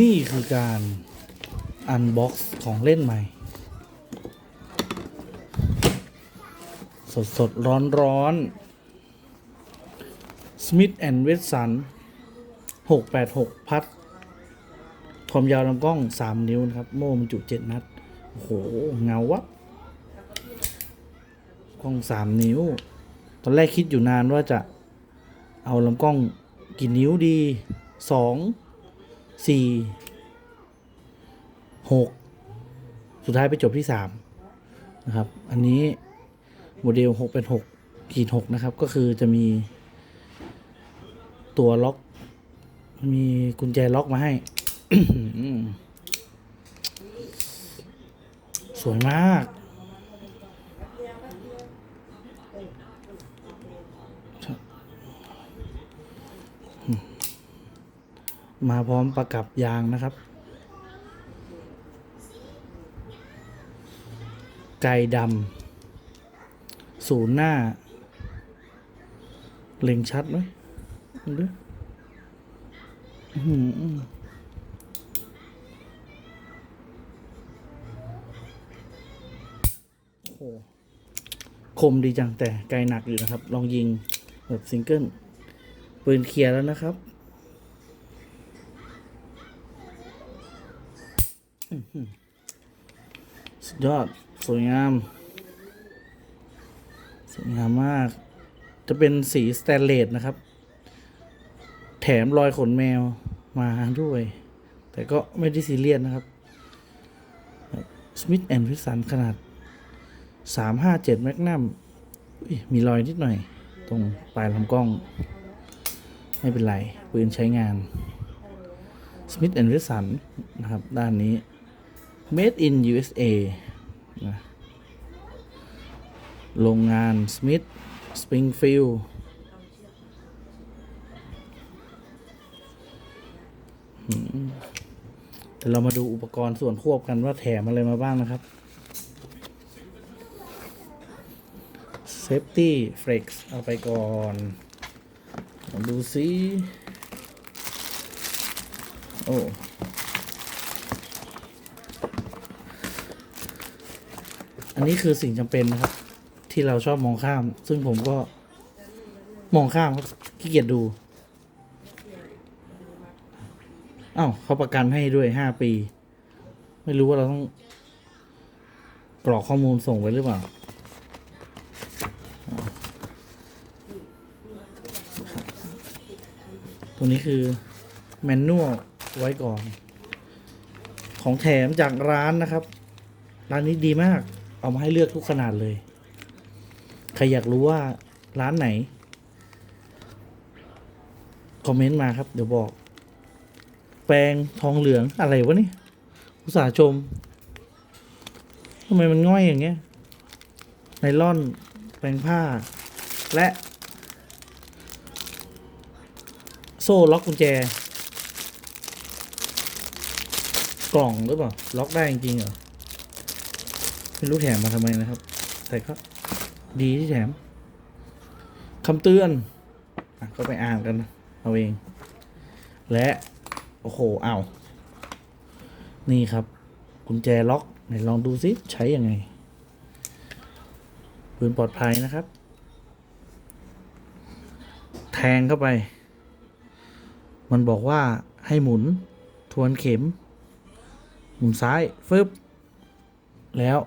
นี่คือการอันบ็อกซ์ของเล่นใหม่ สดสดร้อนร้อนสมิธแอนด์เวสสันหกแปดหกพัดความยาวลำกล้องสามนิ้ว นะครับ โม่บรรจุเจ็ดนัด โอ้โห เงาวะกล้องสามนิ้ว ตอนแรกคิดอยู่นานว่าจะเอาลำกล้องกี่นิ้วดีสอง สี่หกสุดท้ายไปจบที่สามนะครับ อันนี้โมเดลหกเป็นหกขีดหกนะครับ ก็คือจะมีตัวล็อก มีกุญแจล็อกมาให้ สวยมาก มาพร้อมประกับยางนะครับ ไก่ดำศูนย์หน้า เล็งชัดไหมดูอื้อคมดีจังแต่ไกลหนักอยู่นะครับ ลองยิงแบบซิงเกิลปืนเคลียร์แล้วนะครับ สุดยอด สวยงาม สวยงามมาก จะเป็นสีสแตนเลสนะครับ แถมรอยขนแมวมาด้วย แต่ก็ไม่ได้ซีเรียสนะครับสมิธแอนด์วิสันขนาด 357แมกนัมมีรอยนิดหน่อย ตรงปลายลำกล้อง ไม่เป็นไร ปืนใช้งาน Smith and Wesson นะครับ ด้านนี้ Made in USA นะโรงงาน Smith Springfield เดี๋ยวเรามาดูอุปกรณ์ส่วนควบกันว่าแถมอะไรมาบ้างนะครับ Safety Flex เอาไปก่อนดูซิ โอ้ อันนี้คือสิ่งจำเป็นนะครับ ที่เราชอบมองข้าม ซึ่งผมก็มองข้ามครับขี้เกียจดูอ้าวเขาประกันให้ด้วยห้าปี ไม่รู้ว่าเราต้อง กรอกข้อมูลส่งไว้หรือเปล่า ตัวนี้คือ แมนนวลไว้ก่อน ของแถมจากร้านนะครับ ร้านนี้ดีมาก เอามาให้เลือกทุกขนาดเลย ใครอยากรู้ว่าร้านไหน คอมเมนต์มาครับ เดี๋ยวบอก แปรงทองเหลืองอะไรวะนี่อุตสาหชมทำไมมันง่อยอย่างเงี้ยไนล่อน แปรงผ้า และ โซ่ล็อกกุญแจ กล่องหรือเปล่า ล็อกได้จริงเหรอ ไม่รู้แถมมาทำไมนะครับ แต่ก็ดีที่แถมคำเตือนอก็ไปอ่านกันเอาเอง และ โอ้โหเอานี่ครับกุญแจล็อกไหนลองดูซิใช้ยังไงปืนปลอดภัยนะครับ แทงเข้าไป มันบอกว่าให้หมุนทวนเข็ม หมุนซ้ายฟึบแล้ว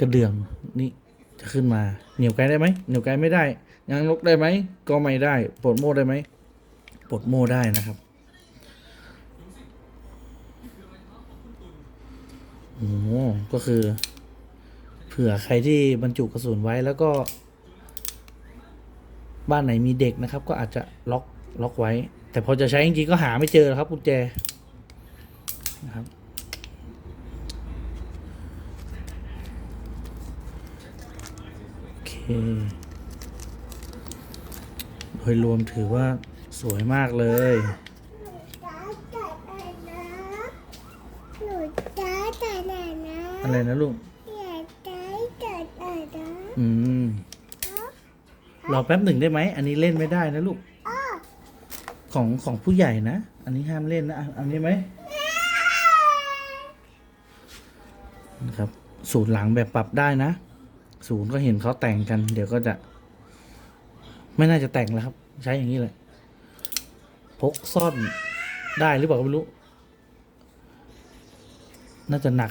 กระเดื่องนี่จะขึ้นมา เหนี่ยวไกลได้ไหมเหนี่ยวไกลไม่ได้ยังลกได้ไหมก็ไม่ได้ปลดโม่ได้ไหมปลดโม่ได้นะครับโอ้ก็คือ เผื่อใครที่บรรจุกระสุนไว้แล้วก็ บ้านไหนมีเด็กนะครับ ก็อาจจะล็อกล็อกไว้ แต่พอจะใช้จริงๆก็หาไม่เจอครับกุญแจนะครับ โอเคโดยรวมถือว่าสวยมากเลยอะไรนะหนูกจ้าจัดอะไรนะอืมรอแป๊บหนึ่งได้ไหม อันนี้เล่นไม่ได้นะลูกของของผู้ใหญ่นะ อันนี้ห้ามเล่นนะอันนี้ไหมนะครับศูนย์หลังแบบปรับได้นะ ศูนย์ก็เห็นเขาแต่งกัน เดี๋ยวก็จะ ไม่น่าจะแต่งแล้วครับ ใช้อย่างนี้เลยพกซ่อนได้หรือเปล่าไม่รู้ น่าจะหนัก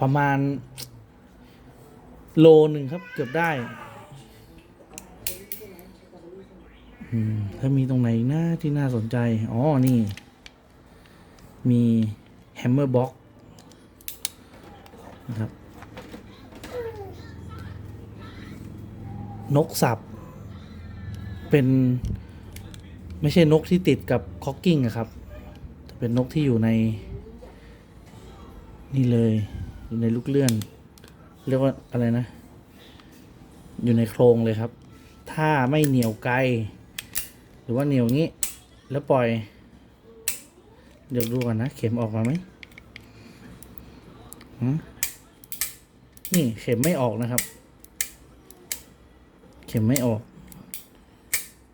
ประมาณ โลหนึ่งครับ เกือบได้ถ้ามีตรงไหนหน้าที่น่าสนใจ อ๋อ นี่ มีแฮมเมอร์บ็อกนะครับ นกสับ เป็นไม่ใช่นกที่ติดกับคอกกิ้งอะครับ เป็นนกที่อยู่ใน นี่เลยอยู่ในลูกเลื่อน เรียกว่าอะไรนะ อยู่ในโครงเลยครับ ถ้าไม่เหนียวไกล หรือว่าเหนียวงี้ แล้วปล่อย เดี๋ยวดูก่อนนะ เข็มออกมาไหมหืมนี่เข็มไม่ออกนะครับ เข็มไม่ออก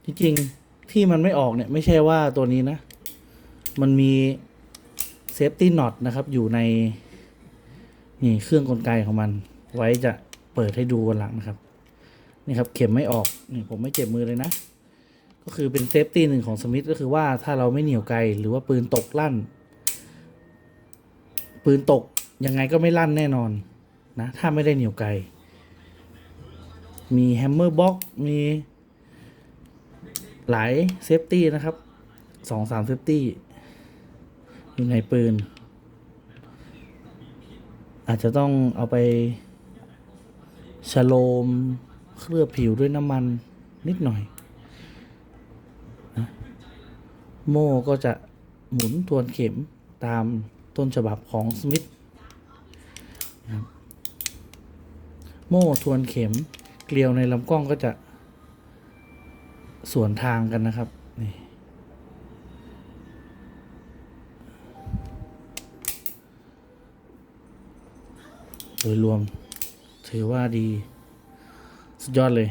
จริงๆ ที่มันไม่ออกเนี่ย ไม่ใช่ว่าตัวนี้นะ มันมีเซฟตี้น็อตนะครับ อยู่ใน นี่เครื่องกลไกของมัน ไว้จะเปิดให้ดูวันหลังนะครับ นี่ครับ เข็มไม่ออกนี่ผมไม่เจ็บมือเลยนะ ก็คือเป็นเซฟตี้หนึ่งของสมิธก็คือว่าถ้าเราไม่เหนียวไกลหรือว่าปืนตกลั่น ปืนตกยังไงก็ไม่ลั่นแน่นอนนะ ถ้าไม่ได้เหนียวไกล มีแฮมเมอร์บ็อกมีหลายเซฟตี้นะครับสองสามเซฟตี้อยู่ในปืน อาจจะต้องเอาไปชโลมเคลือบผิวด้วยน้ำมันนิดหน่อย โม่ก็จะหมุนทวนเข็มตามต้นฉบับของสมิธโม่ทวนเข็ม เกลียวในลำกล้องก็จะสวนทางกันนะครับนี่โดยรวมถือว่าดี สุดยอดเลย